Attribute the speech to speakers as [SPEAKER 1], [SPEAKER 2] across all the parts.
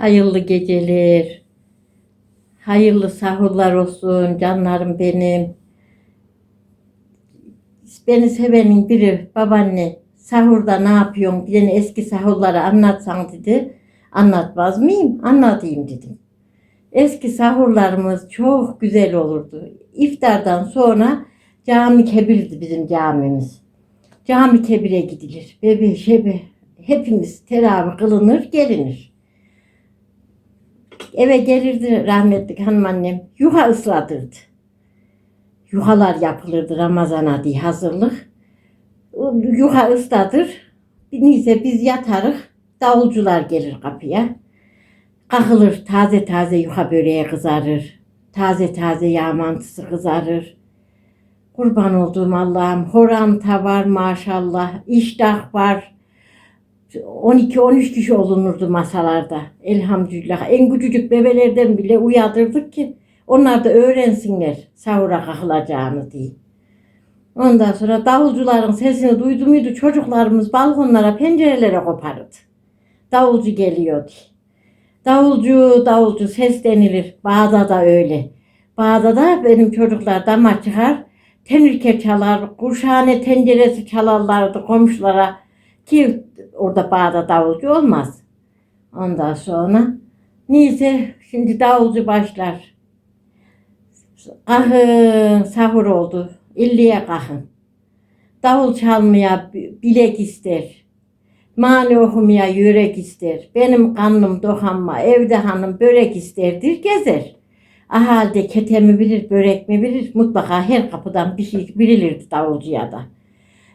[SPEAKER 1] Hayırlı geceler. Hayırlı sahurlar olsun canlarım benim. Beni sevenin biri babaanne sahurda ne yapıyorsun? Bir tane eski sahurları anlatsan dedi. Anlatmaz mıyım? Anlatayım dedim. Eski sahurlarımız çok güzel olurdu. İftardan sonra cami kebirdi bizim camimiz. Cami kebire gidilir. Bebe şebe hepimiz teravih kılınır gelinir. Eve gelirdi rahmetli hanımannem yuha ıslatırdı. Yuhalar yapılırdı Ramazan'a diye hazırlık. Yuha ıslatır. Neyse biz yatarık. Davulcular gelir kapıya. Kalkılır taze taze yuha böreği kızarır. Taze taze yağ mantısı kızarır. Kurban olduğum Allah'ım horanta var maşallah. iştah var. 12-13 kişi olunurdu masalarda. Elhamdülillah. En küçücük bebelerden bile uyandırdık ki onlar da öğrensinler sahura kalkılacağını diye. Ondan sonra davulcuların sesini duydu muydu çocuklarımız balkonlara pencerelere koparırdı. Davulcu geliyordu. Davulcu davulcu seslenilir. Bağda da öyle. Bağda da benim çocuklar damar çıkar. Tenirke çalar, kuşhane tenceresi çalarlardı komşulara. Ki orada bağda davulcu olmaz. Ondan sonra neyse şimdi davulcu başlar. Kahın sahur oldu. İlliye kahın. Davul çalmaya bi- bilek ister. Mani okumaya yürek ister. Benim kanım dokanma, evde hanım börek isterdir, gezer. Ahalde kete mi bilir, börek mi bilir, mutlaka her kapıdan bir şey bilirdi davulcuya da.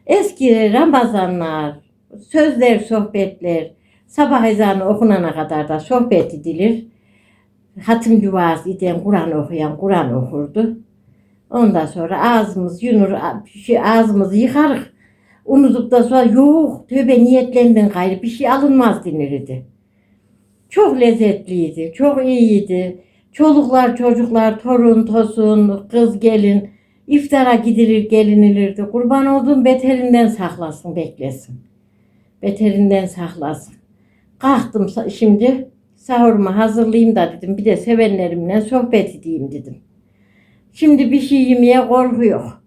[SPEAKER 1] Eski Ramazanlar, sözler, sohbetler, sabah ezanı okunana kadar da sohbet edilir. Hatim duası eden Kur'an okuyan Kur'an okurdu. Ondan sonra ağzımız yunur, şey, ağzımızı yıkarık. Unutup da sonra yok tövbe niyetlendin gayrı bir şey alınmaz denirdi. Çok lezzetliydi, çok iyiydi. Çoluklar, çocuklar, torun, tosun, kız, gelin iftara gidilir, gelinilirdi. Kurban olduğum beterinden saklasın, beklesin. Beterinden saklasın. Kalktım şimdi sahurumu hazırlayayım da dedim. Bir de sevenlerimle sohbet edeyim dedim. Şimdi bir şey yemeye korku yok.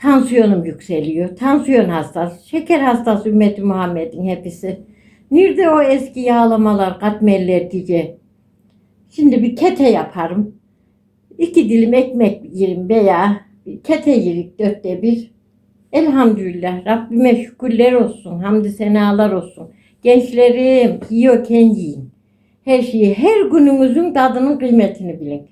[SPEAKER 1] Tansiyonum yükseliyor. Tansiyon hastası, şeker hastası ümmeti Muhammed'in hepsi. Nerede o eski yağlamalar, katmerler diye. Şimdi bir kete yaparım. İki dilim ekmek yerim veya kete yerik dörtte bir. Elhamdülillah Rabbime şükürler olsun. Hamdü senalar olsun. Gençlerim yiyorken yiyin. Her şeyi, her gününüzün tadının kıymetini bilin.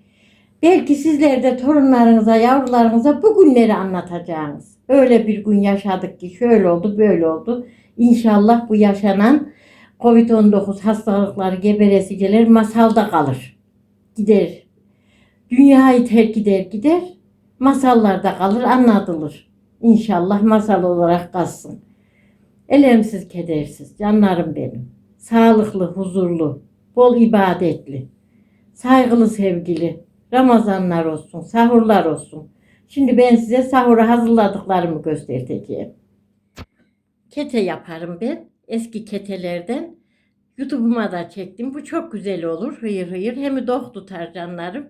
[SPEAKER 1] Belki sizler de torunlarınıza, yavrularınıza bu günleri anlatacaksınız. Öyle bir gün yaşadık ki şöyle oldu, böyle oldu. İnşallah bu yaşanan Covid-19 hastalıkları, geberesiceler masalda kalır. Gider. Dünyayı terk gider gider. Masallarda kalır, anlatılır. İnşallah masal olarak kalsın. Elemsiz, kedersiz, canlarım benim. Sağlıklı, huzurlu, bol ibadetli, saygılı, sevgili. Ramazanlar olsun, sahurlar olsun. Şimdi ben size sahura hazırladıklarımı göstereceğim. Kete yaparım ben. Eski ketelerden. YouTube'uma da çektim. Bu çok güzel olur. Hıyır hıyır. Hem dok tutar canlarım.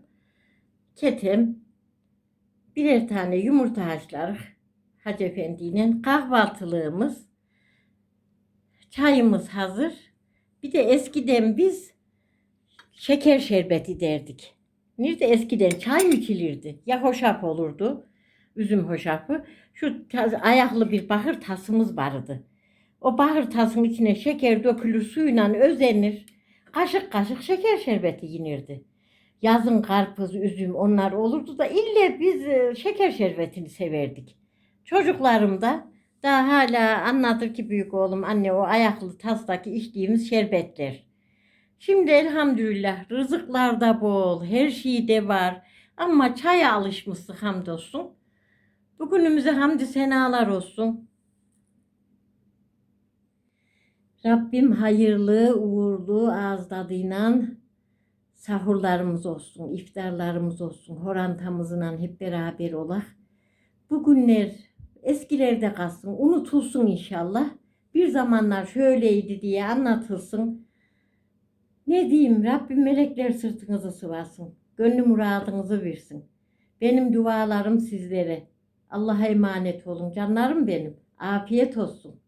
[SPEAKER 1] Ketem. Birer tane yumurta haşlar. Hacı Efendi'yle kahvaltılığımız. Çayımız hazır. Bir de eskiden biz şeker şerbeti derdik. Nerede eskiden çay içilirdi. Ya hoşaf olurdu. Üzüm hoşafı. Şu ayaklı bir bahır tasımız vardı. O bahır tasının içine şeker dökülür suyla özenir. Kaşık kaşık şeker şerbeti yenirdi. Yazın karpuz, üzüm onlar olurdu da ille biz e, şeker şerbetini severdik. Çocuklarım da daha hala anlatır ki büyük oğlum anne o ayaklı tastaki içtiğimiz şerbetler. Şimdi elhamdülillah rızıklar da bol, her şey de var. Ama çaya alışmıştık hamdolsun. Bugünümüze hamdü senalar olsun. Rabbim hayırlı, uğurlu, ağız sahurlarımız olsun, iftarlarımız olsun, horantamızla hep beraber olak. Bugünler eskilerde kalsın, unutulsun inşallah. Bir zamanlar şöyleydi diye anlatılsın. Ne diyeyim Rabbim melekler sırtınızı sıvasın. Gönlü muradınızı versin. Benim dualarım sizlere. Allah'a emanet olun canlarım benim. Afiyet olsun.